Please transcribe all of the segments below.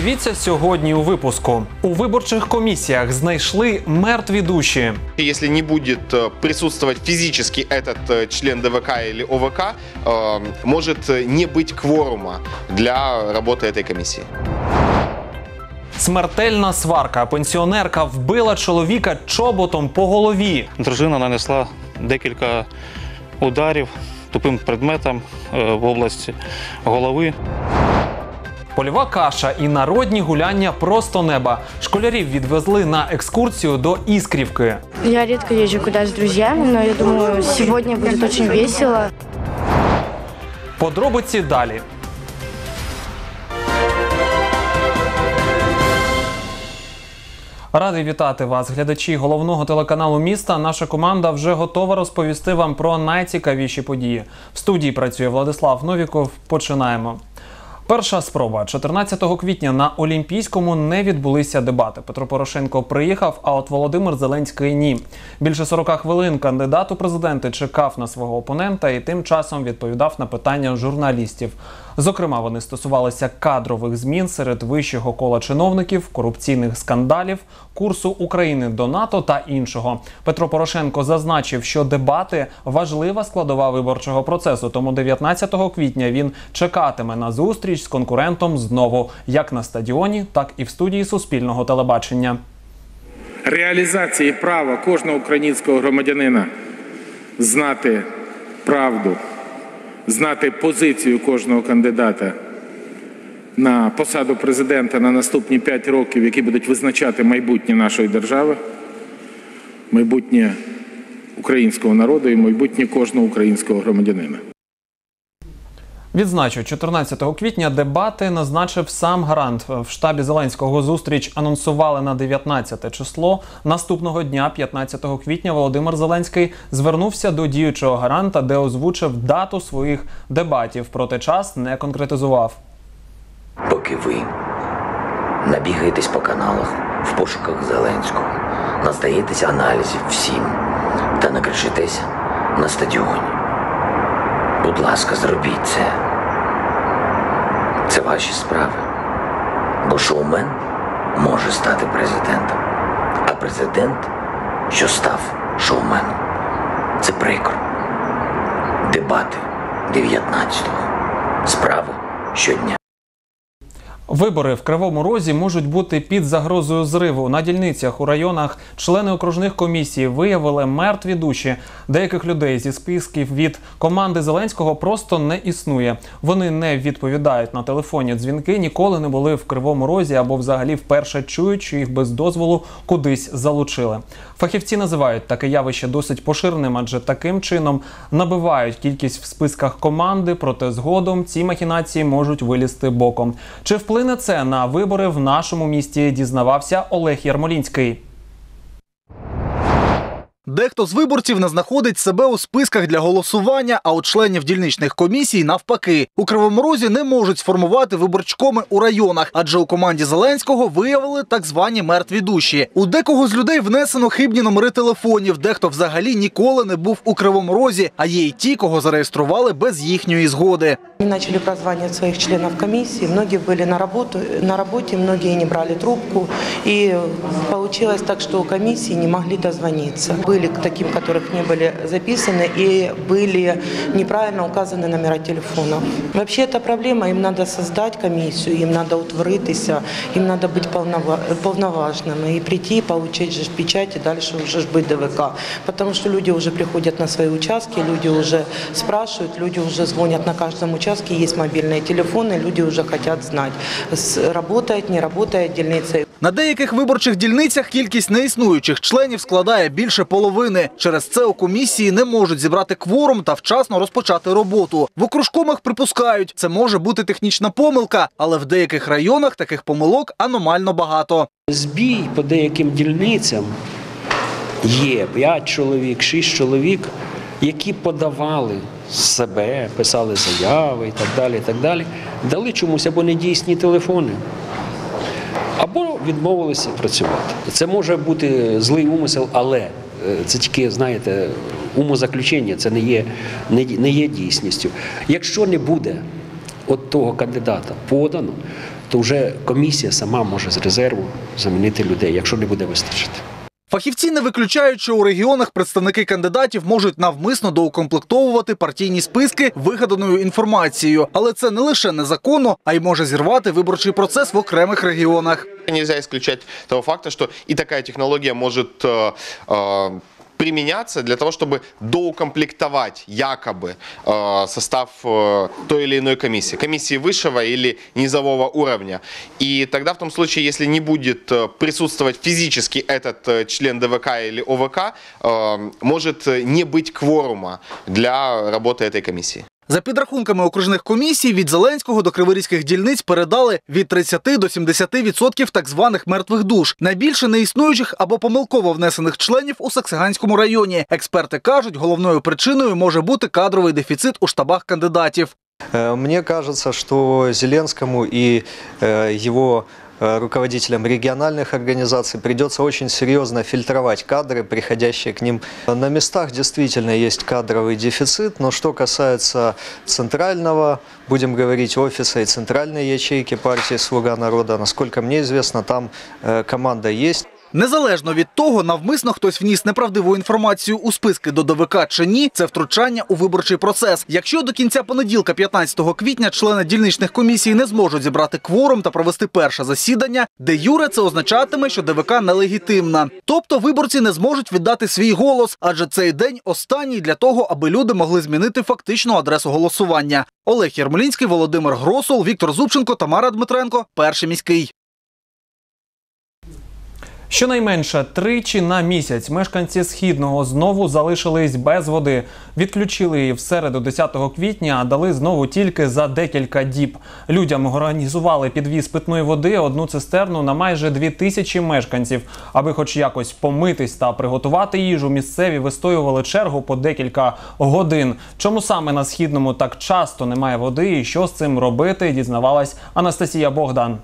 Дивіться сьогодні у випуску. У виборчих комісіях знайшли мертві душі. Если не будет э, присутствовать физически этот э, член ДВК или ОВК, э, может э, не быть кворума для работы этой комиссии. Смертельна сварка. Пенсіонерка вбила чоловіка чоботом по голові. Дружина нанесла декілька ударів тупим предметом е, в області голови. Польова каша і народні гуляння просто неба. Школярів відвезли на екскурсію до Іскрівки. Я редко езжу куда с друзьями, но я думаю, сегодня будет очень весело. Подробиці далі. Радий вітати вас, глядачі головного телеканалу міста. Наша команда вже готова розповісти вам про найцікавіші події. В студії працює Владислав Новіков. Починаємо. Перша спроба 14 квітня на Олімпійському не відбулися дебати. Петро Порошенко приїхав, а от Володимир Зеленський ні. Більше 40 хвилин кандидат у президенти чекав на свого опонента і тим часом відповідав на питання журналістів. Зокрема, вони стосувалися кадрових змін серед вищого кола чиновників, корупційних скандалів, курсу України до НАТО та іншого. Петро Порошенко зазначив, що дебати важлива складова виборчого процесу. Тому 19 квітня він чекатиме на зустріч з конкурентом знову як на стадіоні, так і в студії суспільного телебачення. реалізації права кожного українського громадянина знати правду, знати позицію кожного кандидата на посаду президента на наступні 5 років, які будуть визначати майбутнє нашої держави, майбутнє українського народу і майбутнє кожного українського громадянина. Відзначу, 14 квітня дебати назначив сам гарант. В штабі Зеленського зустріч анонсували на 19 число. Наступного дня, 15 квітня, Володимир Зеленський звернувся до діючого гаранта, де озвучив дату своїх дебатів. Проте час не конкретизував. Поки ви набігаєтесь по каналах в пошуках Зеленського, наздаєтесь аналізів всім та накричитеся на стадіоні. Будь ласка, зробіть це. Це ваші справи. Бо шоумен може стати президентом, а президент, що став шоуменом, це прикро. Дебати 19-го. Справи щодня. Вибори в Кривому Розі можуть бути під загрозою зриву. На дільницях у районах члени окружних комісій виявили мертві душі. Деяких людей зі списків від команди Зеленського просто не існує. Вони не відповідають на телефонні дзвінки, ніколи не були в Кривому Розі або взагалі вперше чують, що їх без дозволу кудись залучили. Фахівці називають таке явище досить поширеним, адже таким чином набивають кількість в списках команди, проте згодом ці махінації можуть вилізти боком. Чи вплине це на вибори в нашому місті? Дізнавався Олег Ярмолінський. Дехто з виборців не знаходить себе у списках для голосування, а у членів дільничних комісій навпаки. У Кривому Розі не можуть сформувати виборчкоми у районах, адже у команді Зеленського виявили так звані мертві душі. У декого з людей внесено хибні номери телефонів, дехто взагалі ніколи не був у Кривому Розі, а є й ті, кого зареєстрували без їхньої згоди. Они начали прозванивать своих членов комиссии. Многие были на, работу, на работе, многие не брали трубку. И получилось так, что комиссии не могли дозвониться. Были к таким, которых не были записаны, и были неправильно указаны номера телефонов. Вообще это проблема, им надо создать комиссию, им надо утворитися, им надо быть полнова- полноважными и прийти, получить же печать, и дальше уже быть ДВК. Потому что люди уже приходят на свои участки, люди уже спрашивают, люди уже звонят на каждом участке, есть мобильные телефоны, люди уже хотят знать, работает, не работает дельница. На деяких виборчих дільницях кількість неіснуючих членів складає більше половини. Через це у комісії не можуть зібрати кворум та вчасно розпочати роботу. В окружкомах припускають, це може бути технічна помилка, але в деяких районах таких помилок аномально багато. Збій по деяким дільницям є 5 чоловік, 6 чоловік, які подавали себе, писали заяви і так далі. і так далі, Дали чомусь або недійсні телефони, або відмовилися працювати. Це може бути злий умисел, але е, це тільки, знаєте, умозаключення, це не є, не, не є дійсністю. Якщо не буде от того кандидата подано, то вже комісія сама може з резерву замінити людей, якщо не буде вистачити. Фахівці не виключають, що у регіонах представники кандидатів можуть навмисно доукомплектовувати партійні списки вигаданою інформацією, але це не лише незаконно, а й може зірвати виборчий процес в окремих регіонах. Нельзя исключать того факта, что и такая технология может э, э, применяться для того, чтобы доукомплектовать якобы э, состав э, той или иной комиссии, комиссии высшего или низового уровня. И тогда в том случае, если не будет э, присутствовать физически этот член ДВК или ОВК, может не быть кворума для работы этой комиссии. За підрахунками окружних комісій від Зеленського до криворізьких дільниць передали від 30 до 70% так званих мертвих душ. Найбільше неіснуючих або помилково внесених членів у Саксиганському районі. Експерти кажуть, головною причиною може бути кадровий дефіцит у штабах кандидатів. Э, Мне кажется, что Зеленскому и э, его э, Руководителям региональных организаций придется очень серьезно фильтровать кадры, приходящие к ним. На местах действительно есть кадровый дефицит, но что касается центрального, будем говорить, офиса и центральной ячейки партии «Слуга народа», насколько мне известно, там э, команда есть. Незалежно від того, навмисно хтось вніс неправдиву інформацію у списки до ДВК чи ні, це втручання у виборчий процес. Якщо до кінця понеділка, 15 квітня, члени дільничних комісій не зможуть зібрати кворум та провести перше засідання, де юре це означатиме, що ДВК нелегітимна. Тобто виборці не зможуть віддати свій голос, адже цей день останній для того, аби люди могли змінити фактичну адресу голосування. Олег Єрмолінський, Володимир Гросул, Віктор Зубченко, Тамара Дмитренко, перший міський. Щонайменше тричі на місяць мешканці східного знову залишились без води. Відключили її в середу 10 квітня, а дали знову тільки за декілька діб. Людям організували підвіз питної води одну цистерну на майже дві тисячі мешканців. Аби хоч якось помитись та приготувати їжу, місцеві вистоювали чергу по декілька годин. Чому саме на східному так часто немає води і що з цим робити, дізнавалась Анастасія Богдан.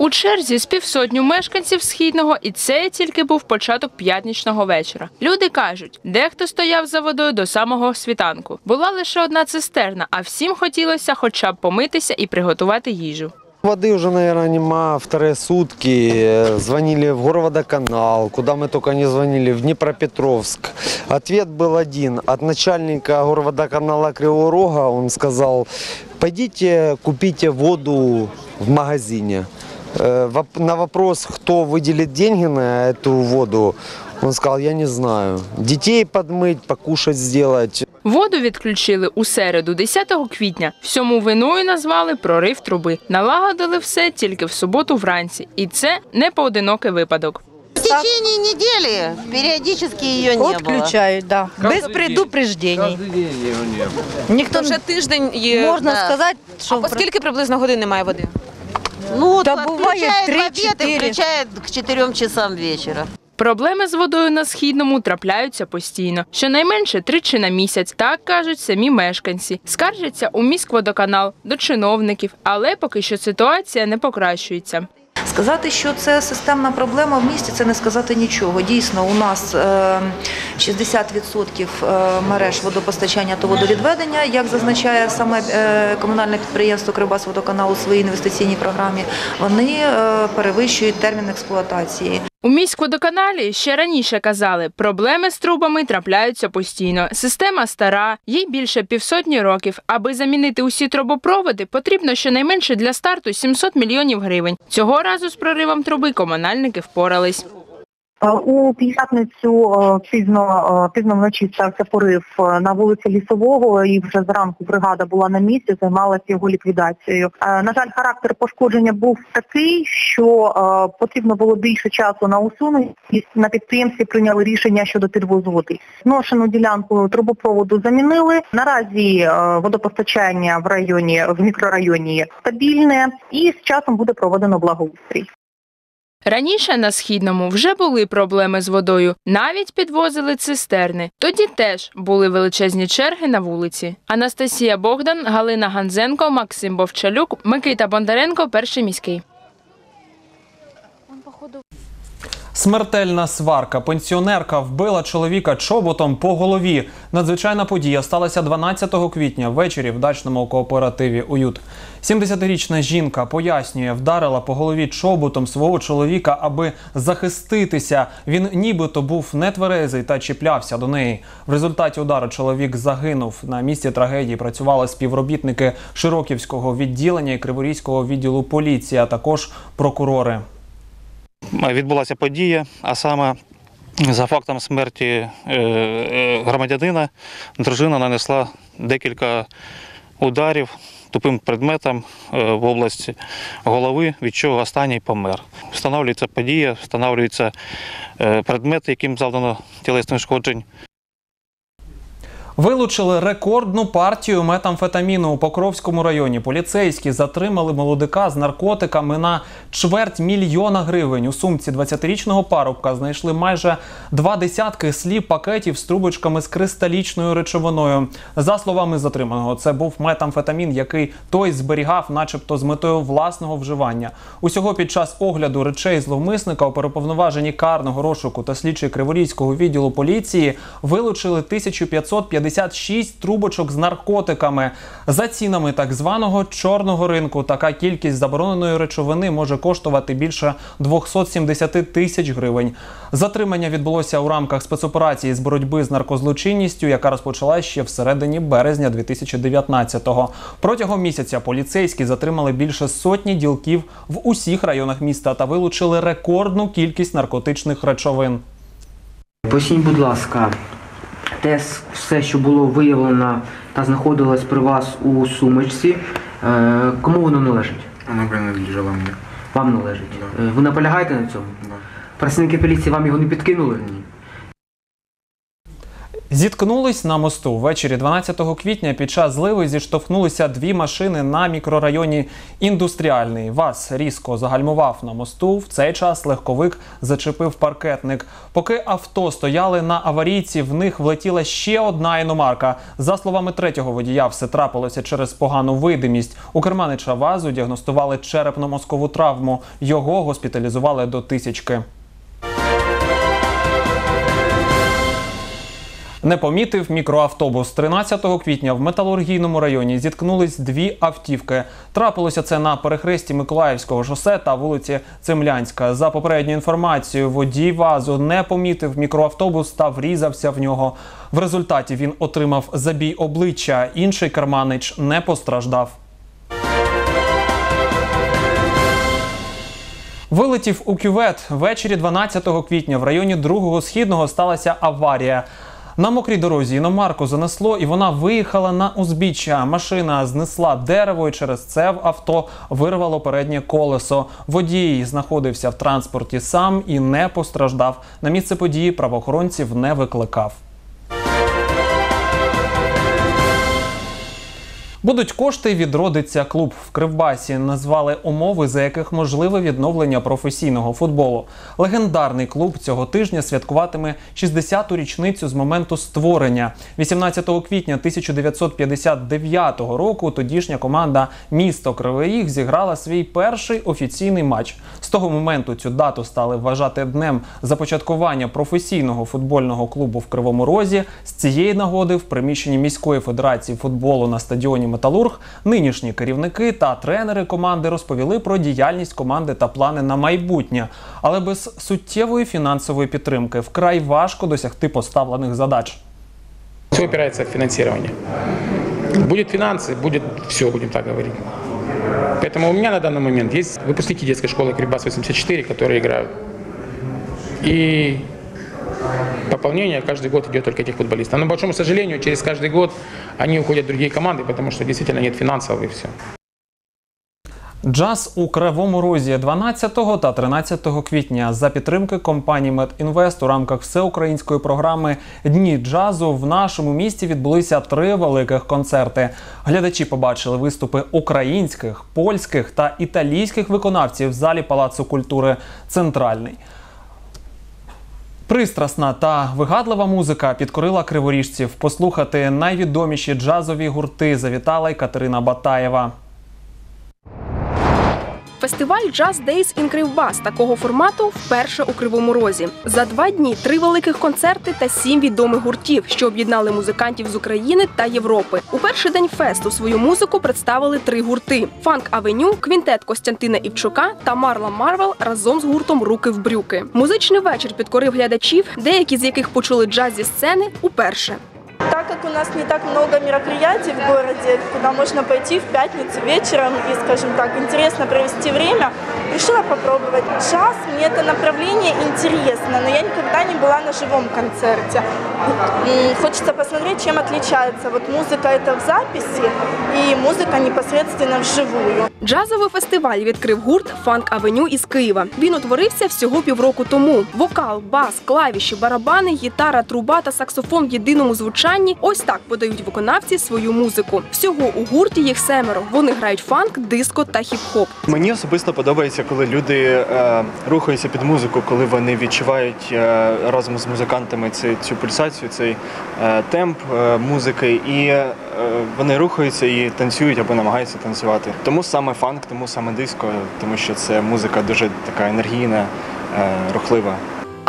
У черзі з півсотню мешканців східного, і це тільки був початок п'ятничного вечора. Люди кажуть, дехто стояв за водою до самого світанку. Була лише одна цистерна, а всім хотілося хоча б помитися і приготувати їжу. Воды уже, наверное, нема вторые сутки. Э, Звонили в Горводоканал, куда мы только не звонили, в Днепропетровск. Ответ был один. От начальника Горводоканала Кривого Рога он сказал, пойдите купите воду в магазине. Э, воп- На вопрос, кто выделит деньги на эту воду, он сказал, я не знаю. Детей подмыть, покушать сделать. Воду відключили у середу, 10 квітня. Всьому виною назвали прорив труби. Налагодили все тільки в суботу вранці, і це не поодинокий випадок. В течение недели периодически ее не было. Отключают, да. Без предупреждений. Ніхто Вже тиждень є. можна да. сказати, що А по скільки приблизно годин немає води? Ну, Та буває включает в обед и 3-4. включает к 4 часам вечера. Проблеми з водою на східному трапляються постійно, щонайменше тричі на місяць. Так кажуть самі мешканці. Скаржаться у міськводоканал до чиновників, але поки що ситуація не покращується. Сказати, що це системна проблема в місті, це не сказати нічого. Дійсно, у нас е, 60% е, мереж водопостачання та водовідведення, як зазначає саме е, комунальне підприємство Кривбасводоканал у своїй інвестиційній програмі, вони е, перевищують термін експлуатації. У міськводоканалі ще раніше казали, проблеми з трубами трапляються постійно. Система стара, їй більше півсотні років. Аби замінити усі трубопроводи, потрібно щонайменше для старту 700 мільйонів гривень. Цього разу з проривом труби комунальники впорались. У п'ятницю е, пізно, е, пізно вночі стався порив е, на вулиці Лісового і вже зранку бригада була на місці, займалася його ліквідацією. Е, На жаль, характер пошкодження був такий, що е, потрібно було більше часу на усунення. І на підприємстві прийняли рішення щодо підвозу води. Зношену ділянку трубопроводу замінили. Наразі е, водопостачання в районі в мікрорайоні стабільне і з часом буде проведено благоустрій. Раніше на східному вже були проблеми з водою, навіть підвозили цистерни. Тоді теж були величезні черги на вулиці. Анастасія Богдан, Галина Ганзенко, Максим Бовчалюк, Микита Бондаренко, перший міський. Смертельна сварка. Пенсіонерка вбила чоловіка чоботом по голові. Надзвичайна подія сталася 12 квітня ввечері в дачному кооперативі Уют. 70-річна жінка пояснює, вдарила по голові чоботом свого чоловіка, аби захиститися. Він нібито був нетверезий та чіплявся до неї. В результаті удару чоловік загинув. На місці трагедії працювали співробітники Широківського відділення і Криворізького відділу поліції, а також прокурори. Відбулася подія, а саме за фактом смерті е, е, громадянина дружина нанесла декілька ударів тупим предметом е, в області голови, від чого останній помер. Встановлюється подія, встановлюються предмети, яким завдано тілесних ушкоджень. Вилучили рекордну партію метамфетаміну у Покровському районі. Поліцейські затримали молодика з наркотиками на чверть мільйона гривень. У сумці 20-річного парубка знайшли майже два десятки слів пакетів з трубочками з кристалічною речовиною. За словами затриманого, це був метамфетамін, який той зберігав, начебто, з метою власного вживання. Усього під час огляду речей зловмисника у переповноваженні карного розшуку та слідчий Криворізького відділу поліції вилучили 1550 56 трубочок з наркотиками. За цінами так званого чорного ринку така кількість забороненої речовини може коштувати більше 270 тисяч гривень. Затримання відбулося у рамках спецоперації з боротьби з наркозлочинністю, яка розпочалась ще в середині березня 2019-го. Протягом місяця поліцейські затримали більше сотні ділків в усіх районах міста та вилучили рекордну кількість наркотичних речовин. Поясніть, будь ласка, те все, що було виявлено та знаходилось при вас у сумочці, е, кому воно належить? Воно принадлежало мені. Вам належить. Е, Ви наполягаєте на цьому? Працівники поліції вам його не підкинули? Зіткнулись на мосту ввечері 12 квітня. Під час зливи зіштовхнулися дві машини на мікрорайоні Індустріальний. ВАЗ різко загальмував на мосту. В цей час легковик зачепив паркетник. Поки авто стояли на аварійці, в них влетіла ще одна іномарка. За словами третього водія, все трапилося через погану видимість. У керманича ВАЗу діагностували черепно-мозкову травму. Його госпіталізували до тисячки. Не помітив мікроавтобус. 13 квітня в металургійному районі зіткнулись дві автівки. Трапилося це на перехресті Миколаївського шосе та вулиці Цемлянська. За попередньою інформацією, водій ВАЗу не помітив мікроавтобус та врізався в нього. В результаті він отримав забій обличчя. Інший керманич не постраждав. Вилетів у кювет ввечері 12 квітня в районі 2-го східного сталася аварія. На мокрій дорозі іномарку занесло, і вона виїхала на узбіччя. Машина знесла дерево, і через це в авто вирвало переднє колесо. Водій знаходився в транспорті сам і не постраждав. На місце події правоохоронців не викликав. Будуть кошти, відродиться клуб в Кривбасі. Назвали умови, за яких можливе відновлення професійного футболу. Легендарний клуб цього тижня святкуватиме 60-ту річницю з моменту створення. 18 квітня 1959 року тодішня команда Місто Кривий зіграла свій перший офіційний матч. З того моменту цю дату стали вважати днем започаткування професійного футбольного клубу в Кривому Розі. З цієї нагоди в приміщенні міської федерації футболу на стадіоні Металург нинішні керівники та тренери команди розповіли про діяльність команди та плани на майбутнє. Але без суттєвої фінансової підтримки вкрай важко досягти поставлених задач. Все опирается в финансирование. Будет финансы, будет все, будем так говорить. Поэтому у меня на данный момент есть выпускники детской школы Крибас-84, которые играют. И пополнение каждый год идет только этих футболистов. Но, к большому сожалению, через каждый год они уходят в другие команды, потому что действительно нет финансов и все. Джаз у Кривому Розі 12 та 13 квітня за підтримки компанії Медінвест у рамках всеукраїнської програми Дні джазу в нашому місті відбулися три великих концерти. Глядачі побачили виступи українських, польських та італійських виконавців в залі Палацу культури Центральний. Пристрасна та вигадлива музика підкорила криворіжців. Послухати найвідоміші джазові гурти завітала й Катерина Батаєва. Фестиваль Jazz Days in Кривбас такого формату вперше у Кривому Розі. За два дні три великих концерти та сім відомих гуртів, що об'єднали музикантів з України та Європи. У перший день фесту свою музику представили три гурти: Фанк Авеню, Квінтет Костянтина Івчука та Марла Марвел разом з гуртом Руки в брюки. Музичний вечір підкорив глядачів, деякі з яких почули джаз зі сцени уперше. Так как у нас не так много мероприятий в городе, куда можно пойти в пятницу вечером и, скажем так, интересно провести время, решила попробовать. Джаз, мне это направление интересно, но я никогда не была на живом концерте. М, Хочется посмотреть, чем отличается вот музыка это в записи и музыка непосредственно вживую. Джазовий фестиваль відкрив гурт Фанк Авеню із Києва. Він утворився всього півроку тому. Вокал, бас, клавіші, барабани, гітара, труба та саксофон в єдиному звучанні. Ось так подають виконавці свою музику. Всього у гурті їх семеро. Вони грають фанк, диско та хіп-хоп. Мені особисто подобається, коли люди е, рухаються під музику, коли вони відчувають е, разом з музикантами цю, цю пульсацію, цей е, темп е, музики, і е, вони рухаються і танцюють або намагаються танцювати. Тому саме фанк, тому саме диско, тому що це музика дуже така енергійна, е, рухлива.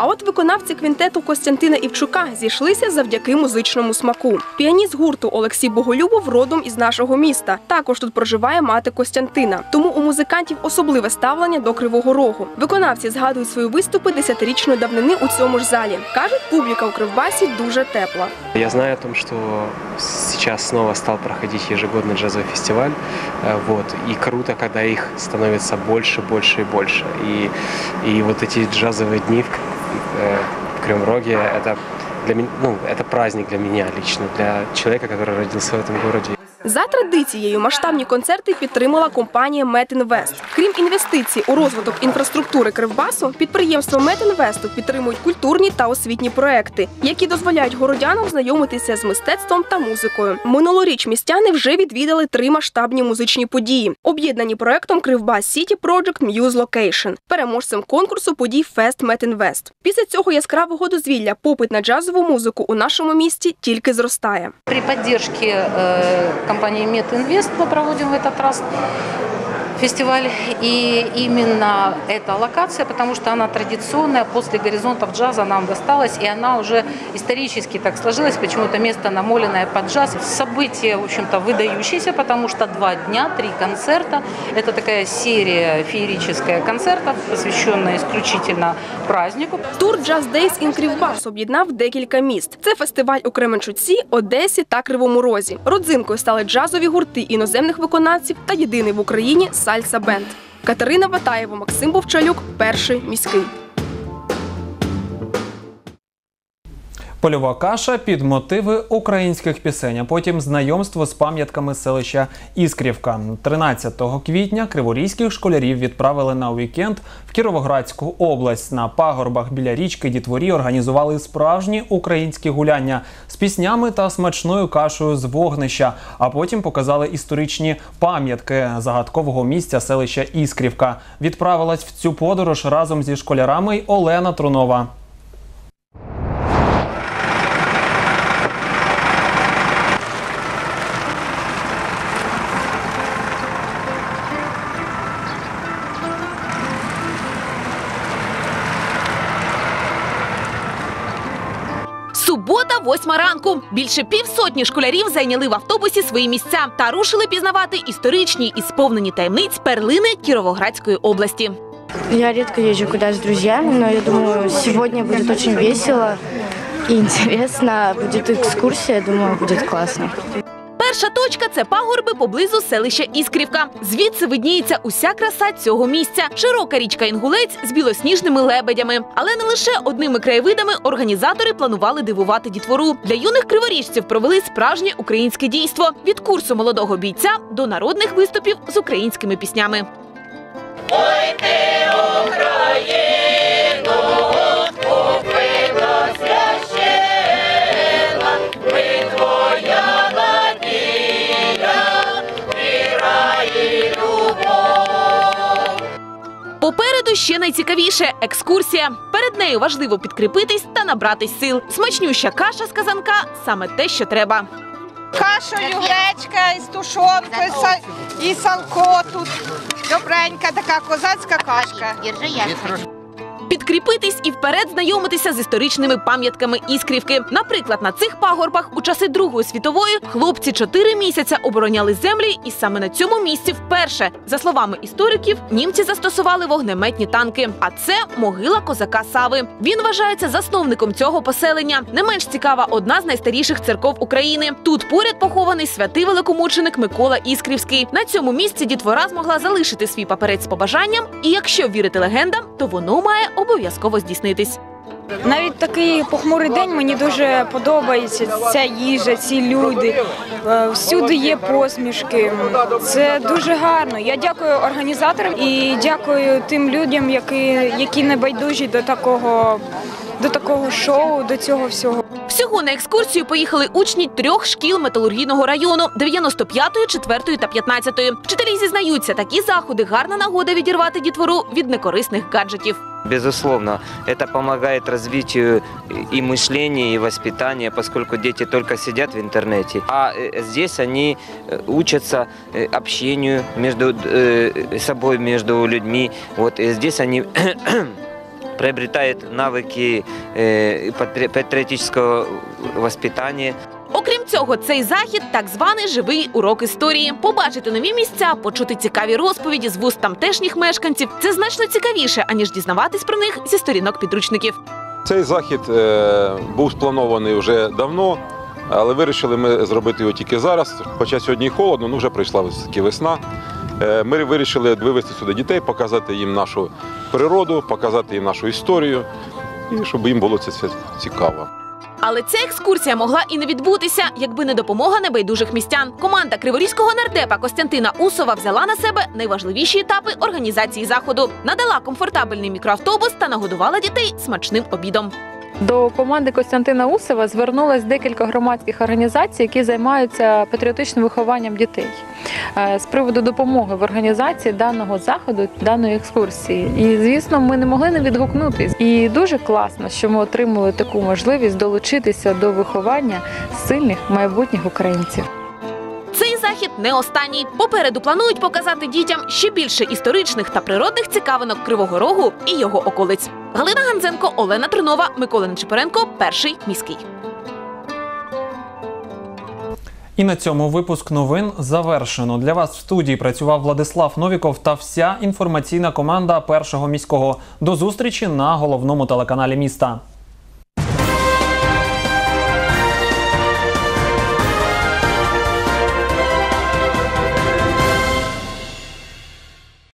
А от виконавці квінтету Костянтина Івчука зійшлися завдяки музичному смаку. Піаніст гурту Олексій Боголюбов родом із нашого міста. Також тут проживає мати Костянтина. Тому у музикантів особливе ставлення до Кривого Рогу. Виконавці згадують свої виступи десятирічної давнини у цьому ж залі. кажуть, публіка у Кривбасі дуже тепла. Я знаю о том, что сейчас снова стал проходить ежегодный джазовый фестиваль. Э, Вот, и круто, когда их становится больше, больше и больше. И, и вот эти джазовые дни в, К- э, в Кривом Роге, это, для меня, ну, это праздник для меня лично, для человека, который родился в этом городе. За традицією масштабні концерти підтримала компанія Метінвест. Крім інвестицій у розвиток інфраструктури Кривбасу, підприємство Метінвесту підтримують культурні та освітні проекти, які дозволяють городянам знайомитися з мистецтвом та музикою. Минулоріч містяни вже відвідали три масштабні музичні події, об'єднані проектом Кривбас Сіті Project Muse Location, переможцем конкурсу подій Фест Метінвест. Після цього яскравого дозвілля попит на джазову музику у нашому місті тільки зростає. При поддержке э, компании Мединвест мы проводим в этот раз фестиваль. И именно эта локация, потому что она традиционная, после горизонтов джаза нам досталась, и она уже исторически так сложилась, почему-то место намоленное под джаз. Событие, в общем-то, выдающееся, потому что два дня, три концерта. Это такая серия феерическая концертов, посвященная исключительно празднику. Тур Jazz Days in Кривбас об'єднав декілька міст. Це фестиваль у Кременчуці, Одесі та Кривому Розі. Родзинкою стали джазові гурти іноземних виконавців та єдиний в Україні сальса бенд. Катерина Батаєва, Максим Бовчалюк, перший міський. Польова каша під мотиви українських пісень, а потім знайомство з пам'ятками селища Іскрівка. 13 квітня криворізьких школярів відправили на вікенд в Кіровоградську область. На пагорбах біля річки Дітворі організували справжні українські гуляння з піснями та смачною кашею з вогнища. А потім показали історичні пам'ятки загадкового місця селища Іскрівка. Відправилась в цю подорож разом зі школярами Олена Трунова. Субота, восьма ранку. Більше півсотні школярів зайняли в автобусі свої місця та рушили пізнавати історичні і сповнені таємниць перлини Кіровоградської області. Я рідко їжджу куда з друзями, але я думаю, сьогодні буде очень весело і интересно. буде екскурсія. думаю, буде классно. Перша точка це пагорби поблизу селища Іскрівка. Звідси видніється уся краса цього місця. Широка річка Інгулець з білосніжними лебедями. Але не лише одними краєвидами організатори планували дивувати дітвору. Для юних криворіжців провели справжнє українське дійство від курсу молодого бійця до народних виступів з українськими піснями. Ой ти, Попереду ще найцікавіше екскурсія. Перед нею важливо підкріпитись та набратись сил. Смачнюща каша з казанка саме те, що треба. Кашею гречка із тушонкою і салко тут Добренька така козацька кашка. Підкріпитись і вперед знайомитися з історичними пам'ятками іскрівки. Наприклад, на цих пагорбах у часи Другої світової хлопці чотири місяця обороняли землі, і саме на цьому місці вперше, за словами істориків, німці застосували вогнеметні танки. А це могила козака Сави. Він вважається засновником цього поселення. Не менш цікава одна з найстаріших церков України. Тут поряд похований святий великомученик Микола Іскрівський. На цьому місці дітвора змогла залишити свій паперець з побажанням, і якщо вірити легендам, то воно має обов'язково здійснитись. Навіть такий похмурий день мені дуже подобається ця їжа, ці люди. Е, Всюди є посмішки. Це дуже гарно. Я дякую організаторам і дякую тим людям, які, які не байдужі до такого, до такого шоу, до цього всього. Всього на екскурсію поїхали учні трьох шкіл металургійного району 95-ї, 4-ї та 15-ї. Вчителі зізнаються, такі заходи гарна нагода відірвати дітвору від некорисних гаджетів. Безусловно, это помогает развитию и мышления, и воспитания, поскольку дети только сидят в интернете. А э, здесь они э, учатся э, общению между э, собой, между людьми. Вот и здесь они приобретают навыки э, патриотического воспитания. Окрім цього, цей захід так званий живий урок історії. Побачити нові місця, почути цікаві розповіді з вуст тамтешніх мешканців це значно цікавіше, аніж дізнаватись про них зі сторінок підручників. Цей захід е, був спланований вже давно, але вирішили ми зробити його тільки зараз. Хоча сьогодні холодно, ну вже прийшла таки весна. Е, Ми вирішили вивезти сюди дітей, показати їм нашу природу, показати їм нашу історію, і щоб їм було це цікаво. Але ця екскурсія могла і не відбутися, якби не допомога небайдужих містян. Команда криворізького нардепа Костянтина Усова взяла на себе найважливіші етапи організації заходу, надала комфортабельний мікроавтобус та нагодувала дітей смачним обідом. До команди Костянтина Усова звернулось декілька громадських організацій, які займаються патріотичним вихованням дітей Е, з приводу допомоги в організації даного заходу, даної екскурсії. І звісно, ми не могли не відгукнутись. І дуже класно, що ми отримали таку можливість долучитися до виховання сильних майбутніх українців. Не останній. Попереду планують показати дітям ще більше історичних та природних цікавинок Кривого Рогу і його околиць. Галина Ганзенко, Олена Тринова, Микола Нечипоренко, перший міський. І на цьому випуск новин завершено. Для вас в студії працював Владислав Новіков та вся інформаційна команда першого міського. До зустрічі на головному телеканалі міста.